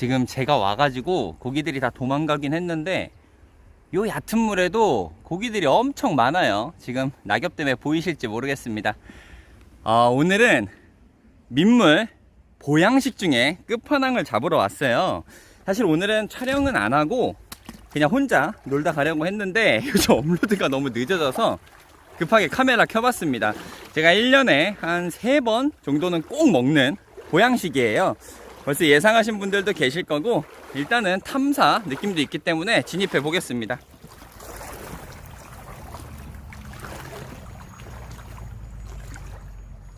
지금 제가 와가지고 고기들이 다 도망가긴 했는데 요 얕은 물에도 고기들이 엄청 많아요. 지금 낙엽 때문에 보이실지 모르겠습니다. 어, 오늘은 민물 보양식 중에 끝판왕을 잡으러 왔어요. 사실 오늘은 촬영은 안 하고 그냥 혼자 놀다 가려고 했는데 요즘 업로드가 너무 늦어져서 급하게 카메라 켜봤습니다. 제가 1년에 한 3번 정도는 꼭 먹는 보양식이에요. 벌써 예상하신 분들도 계실 거고 일단은 탐사 느낌도 있기 때문에 진입해 보겠습니다.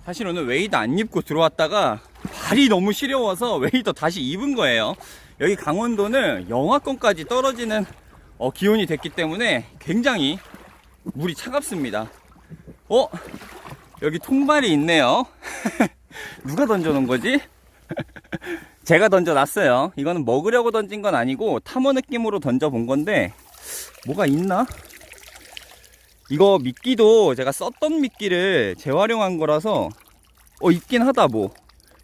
사실 오늘 웨이드 안 입고 들어왔다가 발이 너무 시려워서 웨이더 다시 입은 거예요. 여기 강원도는 영하권까지 떨어지는 어, 기온이 됐기 때문에 굉장히 물이 차갑습니다. 어? 여기 통발이 있네요. 누가 던져놓은 거지? 제가 던져놨어요. 이거는 먹으려고 던진 건 아니고 탐험 느낌으로 던져본 건데 뭐가 있나? 이거 미끼도 제가 썼던 미끼를 재활용한 거라서 어 있긴 하다 뭐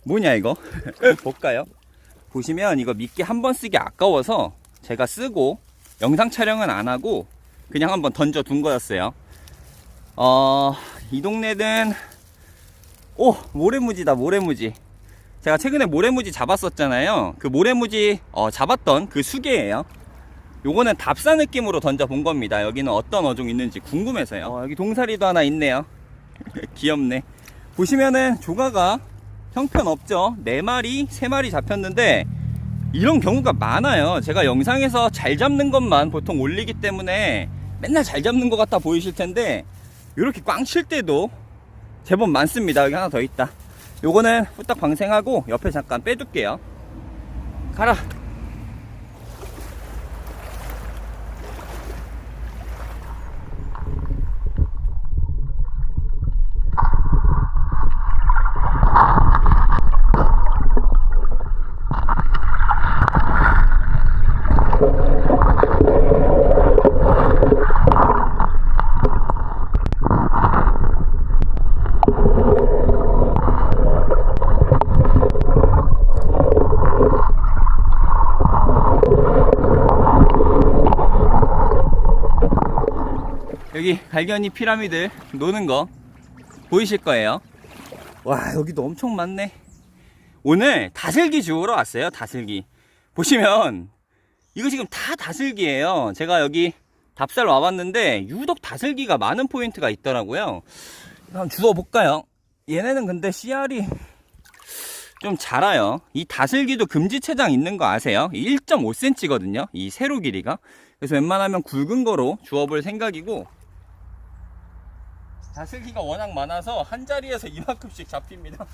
뭐냐 이거 볼까요? 보시면 이거 미끼 한 번 쓰기 아까워서 제가 쓰고 영상 촬영은 안 하고 그냥 한번 던져 둔 거였어요. 어, 이 동네는 오 모래무지다 모래무지. 제가 최근에 모래무지 잡았었잖아요. 그 모래무지 어, 잡았던 그 수개예요. 요거는 답사 느낌으로 던져 본 겁니다. 여기는 어떤 어종 있는지 궁금해서요. 어, 여기 동사리도 하나 있네요. 귀엽네. 보시면은 조가가 형편없죠. 4마리, 3마리 잡혔는데 이런 경우가 많아요. 제가 영상에서 잘 잡는 것만 보통 올리기 때문에 맨날 잘 잡는 것 같아 보이실 텐데 이렇게 꽝 칠 때도 제법 많습니다. 여기 하나 더 있다. 요거는 후딱 방생하고 옆에 잠깐 빼둘게요. 가라. 갈견이 피라미드 노는 거 보이실 거예요. 와, 여기도 엄청 많네. 오늘 다슬기 주우러 왔어요, 다슬기. 보시면, 이거 지금 다 다슬기예요. 제가 여기 답살 와봤는데, 유독 다슬기가 많은 포인트가 있더라고요. 한번 주워 볼까요? 얘네는 근데 씨알이 좀 자라요. 이 다슬기도 금지체장 있는 거 아세요? 1.5cm거든요. 이 세로 길이가. 그래서 웬만하면 굵은 거로 주워볼 생각이고, 다슬기가 워낙 많아서 한 자리에서 이만큼씩 잡힙니다.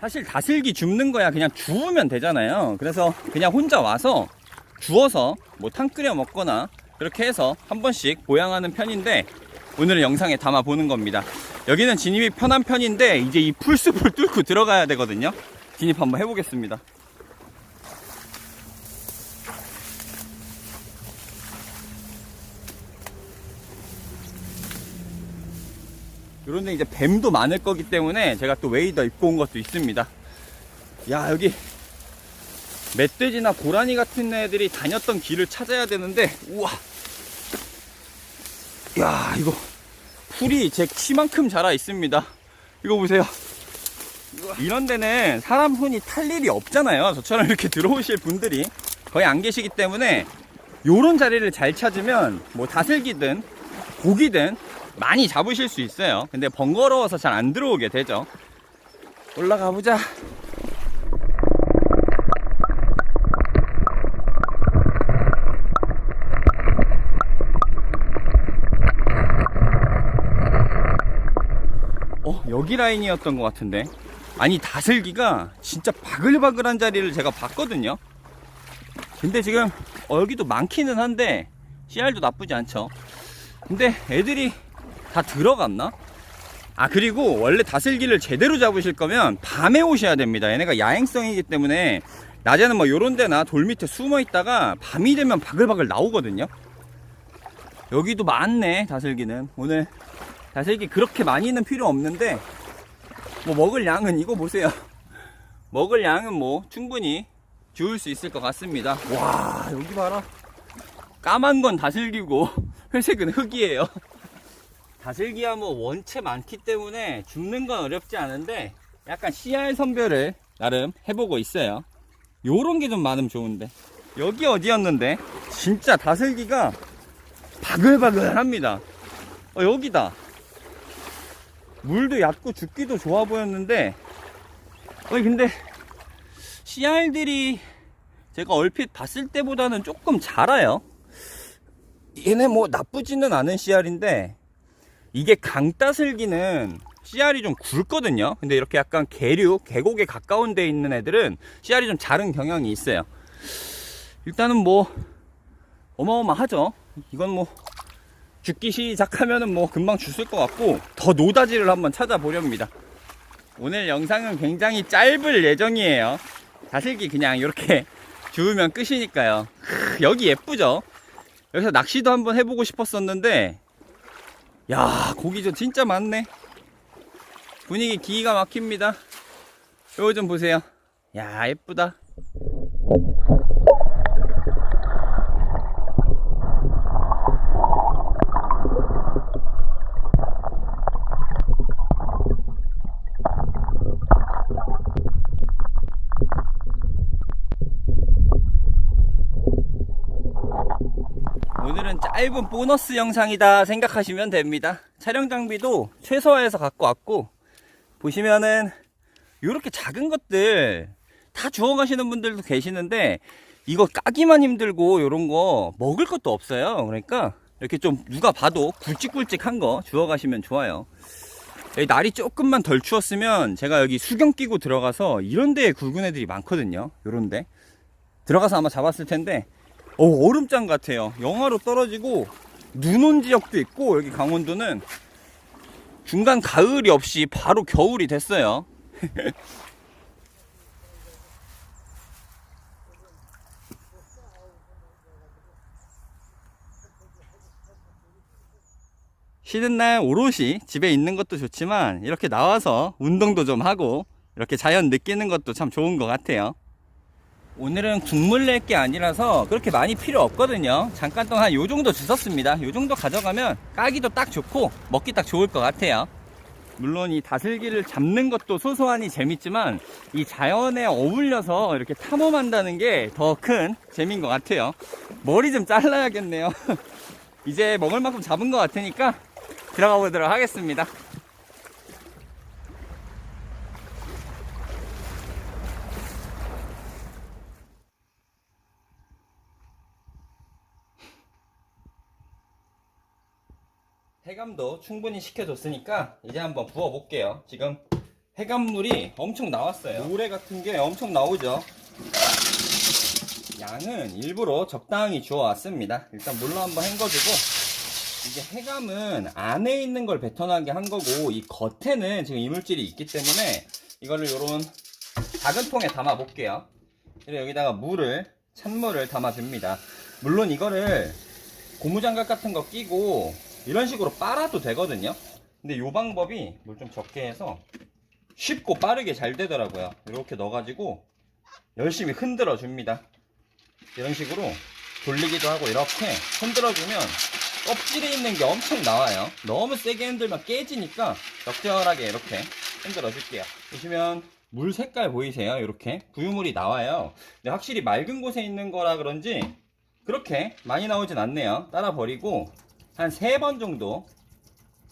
사실 다슬기 줍는 거야 그냥 주우면 되잖아요. 그래서 그냥 혼자 와서 주워서 뭐 탕 끓여 먹거나 그렇게 해서 한 번씩 보양하는 편인데 오늘은 영상에 담아 보는 겁니다. 여기는 진입이 편한 편인데 이제 이 풀숲을 뚫고 들어가야 되거든요. 진입 한번 해보겠습니다. 이런데 이제 뱀도 많을 거기 때문에 제가 또 웨이더 입고 온 것도 있습니다. 야 여기 멧돼지나 고라니 같은 애들이 다녔던 길을 찾아야 되는데 우와 야 이거 풀이 제 키만큼 자라 있습니다. 이거 보세요. 이런 데는 사람 손이 탈 일이 없잖아요. 저처럼 이렇게 들어오실 분들이 거의 안 계시기 때문에 요런 자리를 잘 찾으면 뭐 다슬기든 고기든 많이 잡으실 수 있어요. 근데 번거로워서 잘 안 들어오게 되죠. 올라가 보자. 어, 여기 라인이었던 것 같은데. 아니, 다슬기가 진짜 바글바글한 자리를 제가 봤거든요. 근데 지금, 어, 여기도 많기는 한데, 씨알도 나쁘지 않죠. 근데 애들이 다 들어갔나? 아 그리고 원래 다슬기를 제대로 잡으실 거면 밤에 오셔야 됩니다 얘네가 야행성이기 때문에 낮에는 뭐 요런 데나 돌 밑에 숨어 있다가 밤이 되면 바글바글 나오거든요 여기도 많네 다슬기는 오늘 다슬기 그렇게 많이는 필요 없는데 뭐 먹을 양은 이거 보세요 먹을 양은 뭐 충분히 주울 수 있을 것 같습니다. 와, 여기 봐라. 까만 건 다슬기고 회색은 흙이에요. 다슬기야 뭐 원체 많기 때문에 줍는 건 어렵지 않은데 약간 CR 선별을 나름 해보고 있어요. 요런 게 좀 많으면 좋은데. 여기 어디였는데? 진짜 다슬기가 바글바글합니다. 어, 여기다. 물도 얕고 죽기도 좋아 보였는데, 어, 근데, CR들이 제가 얼핏 봤을 때보다는 조금 자라요. 얘네 뭐 나쁘지는 않은 CR인데, 이게 강따슬기는 씨알이 좀 굵거든요. 근데 이렇게 약간 계류, 계곡에 가까운 데 있는 애들은 씨알이 좀 자른 경향이 있어요. 일단은 뭐 어마어마하죠. 이건 뭐 죽기 시작하면은 뭐 금방 죽을 것 같고 더 노다지를 한번 찾아보렵니다. 오늘 영상은 굉장히 짧을 예정이에요. 다슬기 그냥 이렇게 주우면 끝이니까요. 크, 여기 예쁘죠? 여기서 낚시도 한번 해보고 싶었었는데 야 고기 좀 진짜 많네. 분위기 기가 막힙니다. 요거 좀 보세요. 야 예쁘다 짧은 보너스 영상이다 생각하시면 됩니다. 촬영 장비도 최소화해서 갖고 왔고 보시면은 이렇게 작은 것들 다 주워 가시는 분들도 계시는데 이거 까기만 힘들고 이런 거 먹을 것도 없어요. 그러니까 이렇게 좀 누가 봐도 굵직굵직한 거 주워 가시면 좋아요. 날이 조금만 덜 추웠으면 제가 여기 수경 끼고 들어가서 이런 데에 굵은 애들이 많거든요. 요런데 들어가서 아마 잡았을 텐데 오, 얼음장 같아요. 영하로 떨어지고 눈 온 지역도 있고 여기 강원도는 중간 가을이 없이 바로 겨울이 됐어요. 쉬는 날 오롯이 집에 있는 것도 좋지만 이렇게 나와서 운동도 좀 하고 이렇게 자연 느끼는 것도 참 좋은 것 같아요. 오늘은 국물 낼 게 아니라서 그렇게 많이 필요 없거든요. 잠깐 동안 요 정도 주웠습니다. 요 정도 가져가면 까기도 딱 좋고 먹기 딱 좋을 것 같아요. 물론 이 다슬기를 잡는 것도 소소하니 재밌지만 이 자연에 어울려서 이렇게 탐험한다는 게 더 큰 재미인 것 같아요. 머리 좀 잘라야겠네요. 이제 먹을 만큼 잡은 것 같으니까 들어가 보도록 하겠습니다. 해감도 충분히 식혀줬으니까 이제 한번 부어볼게요. 지금 해감물이 엄청 나왔어요. 모래 같은 게 엄청 나오죠. 양은 일부러 적당히 주워왔습니다. 일단 물로 한번 헹궈주고 이게 해감은 안에 있는 걸 뱉어나게 한 거고 이 겉에는 지금 이물질이 있기 때문에 이거를 요런 작은 통에 담아 볼게요. 그리고 여기다가 물을 찬물을 담아줍니다. 물론 이거를 고무장갑 같은 거 끼고 이런 식으로 빨아도 되거든요. 근데 이 방법이 물 좀 적게 해서 쉽고 빠르게 잘 되더라고요. 이렇게 넣어가지고 열심히 흔들어 줍니다. 이런 식으로 돌리기도 하고 이렇게 흔들어 주면 껍질에 있는 게 엄청 나와요. 너무 세게 흔들면 깨지니까 적절하게 이렇게 흔들어 줄게요. 보시면 물 색깔 보이세요? 이렇게 부유물이 나와요. 근데 확실히 맑은 곳에 있는 거라 그런지 그렇게 많이 나오진 않네요. 따라 버리고 한 세 번 정도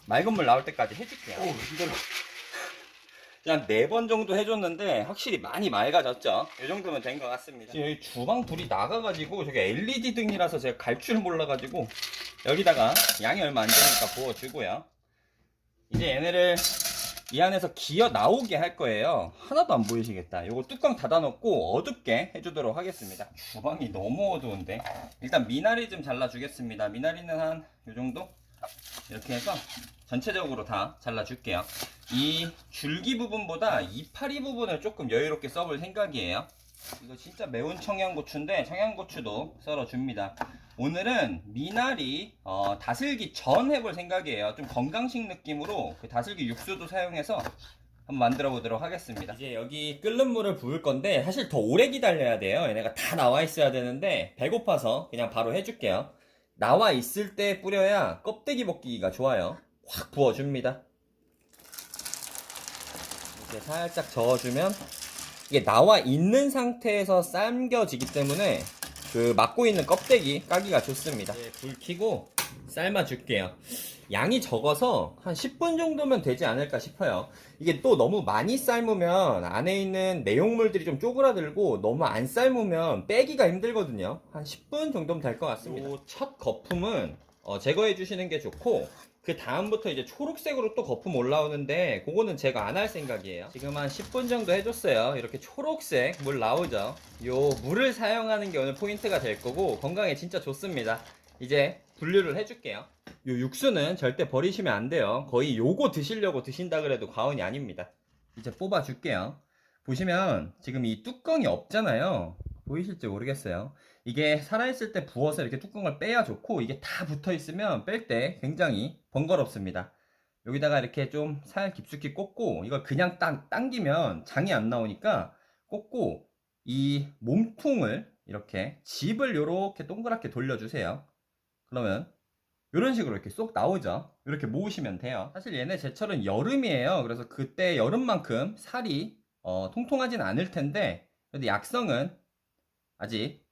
맑은 물 나올 때까지 해줄게요. 오, 힘들어. 그냥 네번 정도 해줬는데 확실히 많이 맑아졌죠. 이 정도면 된 것 같습니다. 지금 여기 주방 불이 나가가지고 저게 LED 등이라서 제가 갈 줄 몰라가지고 여기다가 양이 얼마 안 되니까 부어주고요. 이제 얘네를 이 안에서 기어 나오게 할 거예요. 하나도 안 보이시겠다. 요거 뚜껑 닫아 놓고 어둡게 해주도록 하겠습니다. 주방이 너무 어두운데 일단 미나리 좀 잘라 주겠습니다. 미나리는 한 요 정도 이렇게 해서 전체적으로 다 잘라 줄게요. 이 줄기 부분보다 이파리 부분을 조금 여유롭게 써볼 생각이에요. 이거 진짜 매운 청양고추인데 청양고추도 썰어줍니다. 오늘은 미나리 어, 다슬기 전 해볼 생각이에요. 좀 건강식 느낌으로 그 다슬기 육수도 사용해서 한번 만들어 보도록 하겠습니다. 이제 여기 끓는 물을 부을 건데 사실 더 오래 기다려야 돼요. 얘네가 다 나와 있어야 되는데 배고파서 그냥 바로 해줄게요. 나와 있을 때 뿌려야 껍데기 벗기기가 좋아요. 확 부어줍니다. 이렇게 살짝 저어주면 이게 나와 있는 상태에서 삶겨지기 때문에 그 막고 있는 껍데기 까기가 좋습니다. 이제 불 켜고 삶아 줄게요. 양이 적어서 한 10분 정도면 되지 않을까 싶어요. 이게 또 너무 많이 삶으면 안에 있는 내용물들이 좀 쪼그라들고 너무 안 삶으면 빼기가 힘들거든요. 한 10분 정도면 될 것 같습니다. 요첫 거품은 어, 제거해 주시는 게 좋고 그 다음부터 이제 초록색으로 또 거품 올라오는데 그거는 제가 안 할 생각이에요. 지금 한 10분 정도 해줬어요. 이렇게 초록색 물 나오죠. 요 물을 사용하는 게 오늘 포인트가 될 거고 건강에 진짜 좋습니다. 이제 분류를 해줄게요. 요 육수는 절대 버리시면 안 돼요. 거의 요거 드시려고 드신다 그래도 과언이 아닙니다. 이제 뽑아줄게요. 보시면 지금 이 뚜껑이 없잖아요. 보이실지 모르겠어요. 이게 살아있을 때 부어서 이렇게 뚜껑을 빼야 좋고 이게 다 붙어 있으면 뺄 때 굉장히 번거롭습니다. 여기다가 이렇게 좀 살 깊숙이 꽂고 이걸 그냥 딱 당기면 장이 안 나오니까 꽂고 이 몸통을 이렇게 집을 이렇게 동그랗게 돌려주세요. 그러면 이런 식으로 이렇게 쏙 나오죠. 이렇게 모으시면 돼요. 사실 얘네 제철은 여름이에요. 그래서 그때 여름만큼 살이 어, 통통하진 않을 텐데 그래도 약성은 아직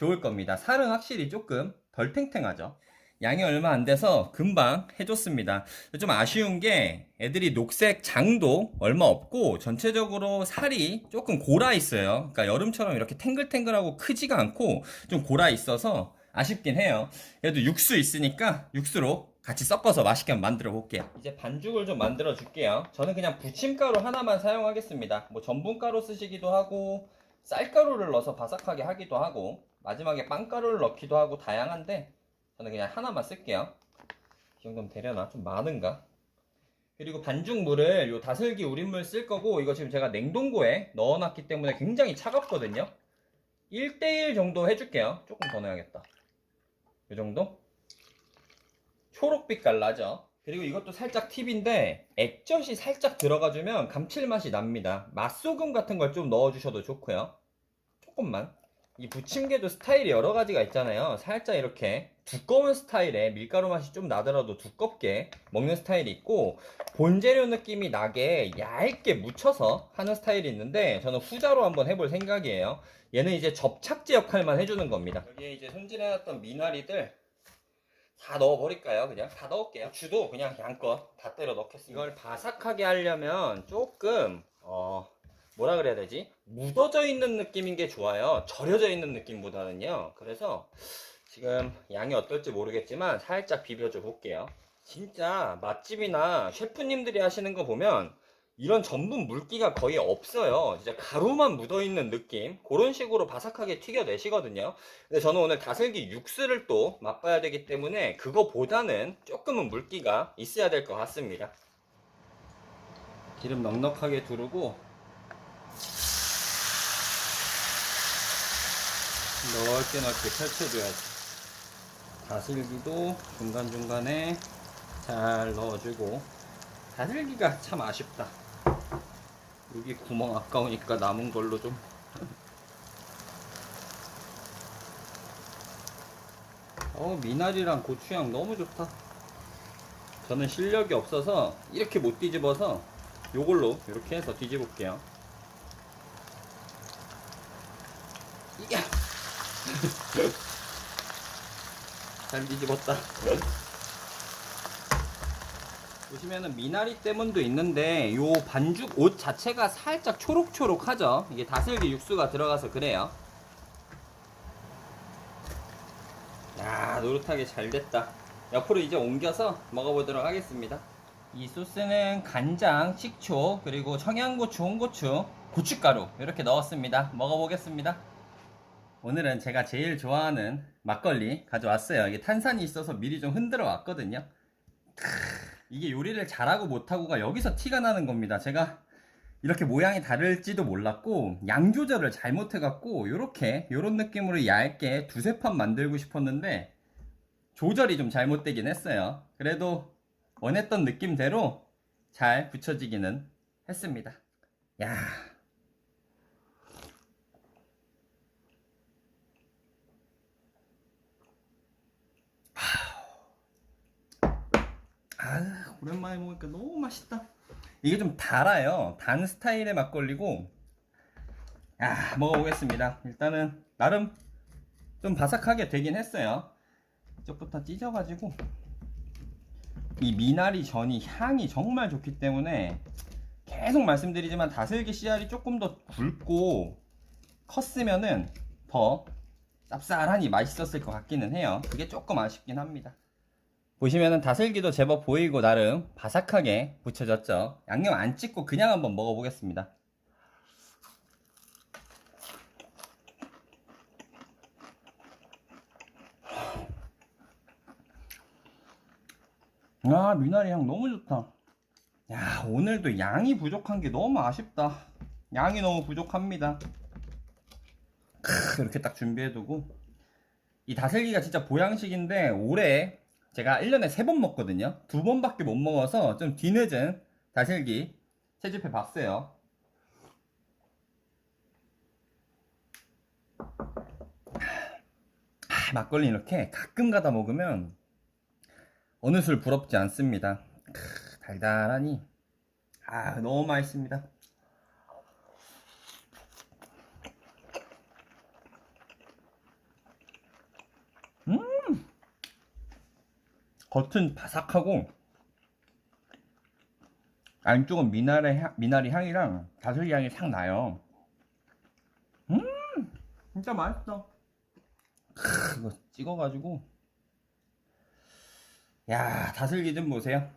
좋을 겁니다. 살은 확실히 조금 덜 탱탱하죠. 양이 얼마 안 돼서 금방 해줬습니다. 좀 아쉬운 게 애들이 녹색 장도 얼마 없고 전체적으로 살이 조금 골아 있어요. 그러니까 여름처럼 이렇게 탱글탱글하고 크지가 않고 좀 골아 있어서 아쉽긴 해요. 그래도 육수 있으니까 육수로 같이 섞어서 맛있게 한번 만들어 볼게요. 이제 반죽을 좀 만들어 줄게요. 저는 그냥 부침가루 하나만 사용하겠습니다. 뭐 전분가루 쓰시기도 하고 쌀가루를 넣어서 바삭하게 하기도 하고 마지막에 빵가루를 넣기도 하고 다양한데 저는 그냥 하나만 쓸게요. 이 정도면 되려나? 좀 많은가? 그리고 반죽물을 요 다슬기 우린물 쓸 거고 이거 지금 제가 냉동고에 넣어놨기 때문에 굉장히 차갑거든요. 1대1 정도 해줄게요. 조금 더 넣어야겠다. 이 정도? 초록빛깔 나죠? 그리고 이것도 살짝 팁인데 액젓이 살짝 들어가주면 감칠맛이 납니다. 맛소금 같은 걸 좀 넣어주셔도 좋고요. 조금만. 이 부침개도 스타일이 여러 가지가 있잖아요. 살짝 이렇게 두꺼운 스타일의 밀가루 맛이 좀 나더라도 두껍게 먹는 스타일이 있고 본재료 느낌이 나게 얇게 묻혀서 하는 스타일이 있는데 저는 후자로 한번 해볼 생각이에요. 얘는 이제 접착제 역할만 해주는 겁니다. 여기에 이제 손질해놨던 미나리들 다 넣어버릴까요? 그냥 다 넣을게요. 주도 그냥 양껏 다 때려 넣겠습니다. 이걸 바삭하게 하려면 조금 어 뭐라 그래야 되지? 묻어져 있는 느낌인 게 좋아요. 절여져 있는 느낌보다는요. 그래서 지금 양이 어떨지 모르겠지만 살짝 비벼줘 볼게요. 진짜 맛집이나 셰프님들이 하시는 거 보면 이런 전분 물기가 거의 없어요. 진짜 가루만 묻어 있는 느낌. 그런 식으로 바삭하게 튀겨내시거든요. 근데 저는 오늘 다슬기 육수를 또 맛봐야 되기 때문에 그거보다는 조금은 물기가 있어야 될 것 같습니다. 기름 넉넉하게 두르고 넓게 넓게 펼쳐줘야지. 다슬기도 중간중간에 잘 넣어주고 다슬기가 참 아쉽다. 여기 구멍 아까우니까 남은 걸로 좀. 어, 미나리랑 고추향 너무 좋다. 저는 실력이 없어서 이렇게 못 뒤집어서 요걸로 이렇게 해서 뒤집을게요. 이게 잘 뒤집었다. 보시면은 미나리 때문도 있는데 요 반죽 옷 자체가 살짝 초록초록하죠. 이게 다슬기 육수가 들어가서 그래요. 야 노릇하게 잘 됐다. 옆으로 이제 옮겨서 먹어보도록 하겠습니다. 이 소스는 간장, 식초, 그리고 청양고추, 홍고추, 고춧가루 이렇게 넣었습니다. 먹어보겠습니다. 오늘은 제가 제일 좋아하는 막걸리 가져왔어요. 이게 탄산이 있어서 미리 좀 흔들어 왔거든요. 이게 요리를 잘하고 못하고가 여기서 티가 나는 겁니다. 제가 이렇게 모양이 다를지도 몰랐고 양 조절을 잘못해갖고 요렇게 요런 느낌으로 얇게 두세 판 만들고 싶었는데 조절이 좀 잘못되긴 했어요. 그래도 원했던 느낌대로 잘 붙여지기는 했습니다. 야. 아, 오랜만에 먹으니까 너무 맛있다. 이게 좀 달아요. 단 스타일의 막걸리고. 아, 먹어보겠습니다. 일단은 나름 좀 바삭하게 되긴 했어요. 이쪽부터 찢어가지고 이 미나리 전이 향이 정말 좋기 때문에 계속 말씀드리지만 다슬기 씨알이 조금 더 굵고 컸으면은 더 쌉쌀하니 맛있었을 것 같기는 해요. 그게 조금 아쉽긴 합니다. 보시면은 다슬기도 제법 보이고 나름 바삭하게 붙여졌죠. 양념 안 찍고 그냥 한번 먹어보겠습니다. 아 미나리 향 너무 좋다. 야 오늘도 양이 부족한 게 너무 아쉽다. 양이 너무 부족합니다. 크, 이렇게 딱 준비해두고 이 다슬기가 진짜 보양식인데 올해 제가 1년에 3번 먹거든요. 두 번밖에 못 먹어서 좀 뒤늦은 다슬기 채집해 봤어요. 아, 막걸리 이렇게 가끔 가다 먹으면 어느 술 부럽지 않습니다. 크, 달달하니 아 너무 맛있습니다. 음 겉은 바삭하고 안쪽은 미나리, 향, 미나리 향이랑 다슬기 향이 싹 나요. 음 진짜 맛있어. 크, 이거 찍어가지고 야 다슬기 좀 보세요.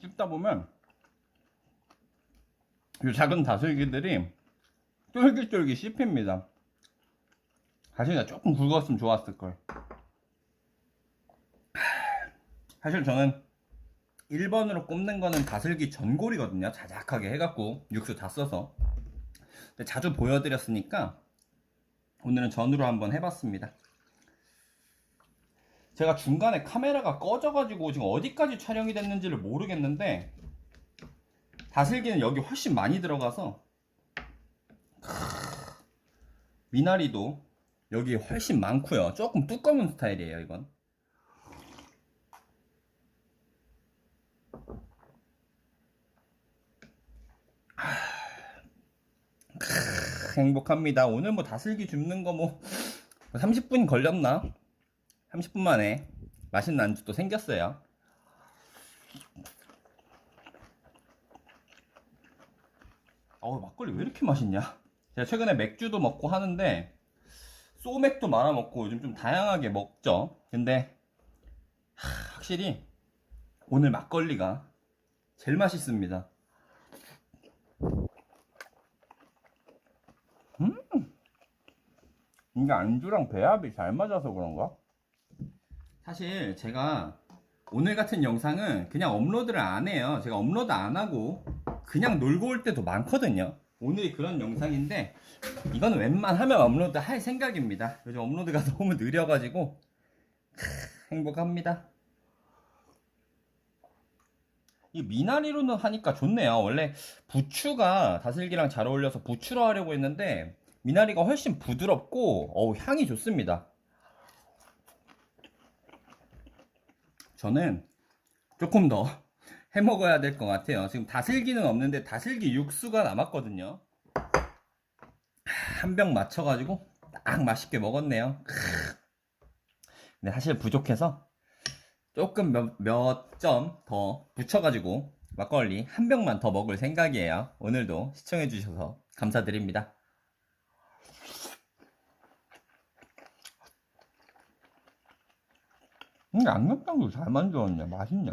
씹다 보면 이 작은 다슬기들이 쫄깃쫄깃 씹힙니다. 다슬기가 조금 굵었으면 좋았을 걸. 사실 저는 1번으로 꼽는 거는 다슬기 전골이거든요. 자작하게 해갖고 육수 다 써서. 근데 자주 보여드렸으니까 오늘은 전으로 한번 해봤습니다. 제가 중간에 카메라가 꺼져가지고 지금 어디까지 촬영이 됐는지를 모르겠는데 다슬기는 여기 훨씬 많이 들어가서 크, 미나리도 여기 훨씬 많고요. 조금 두꺼운 스타일이에요, 이건. 크, 행복합니다. 오늘 뭐 다슬기 줍는 거뭐 30분 걸렸나? 30분 만에 맛있는 안주 또 생겼어요. 어우, 막걸리 왜 이렇게 맛있냐? 제가 최근에 맥주도 먹고 하는데, 소맥도 말아 먹고 요즘 좀 다양하게 먹죠. 근데, 하, 확실히, 오늘 막걸리가 제일 맛있습니다. 음! 이게 안주랑 배합이 잘 맞아서 그런가? 사실 제가 오늘 같은 영상은 그냥 업로드를 안 해요. 제가 업로드 안 하고 그냥 놀고 올 때도 많거든요. 오늘이 그런 영상인데 이건 웬만하면 업로드 할 생각입니다. 요즘 업로드가 너무 느려가지고 크, 행복합니다. 이 미나리로는 하니까 좋네요. 원래 부추가 다슬기랑 잘 어울려서 부추로 하려고 했는데 미나리가 훨씬 부드럽고 어우, 향이 좋습니다. 저는 조금 더 해 먹어야 될 것 같아요. 지금 다슬기는 없는데 다슬기 육수가 남았거든요. 한 병 맞춰가지고 딱 맛있게 먹었네요. 근데 사실 부족해서 조금 몇 점 더 붙여가지고 막걸리 한 병만 더 먹을 생각이에요. 오늘도 시청해주셔서 감사드립니다. 음, 양념장도 잘 만들었네. 맛있네.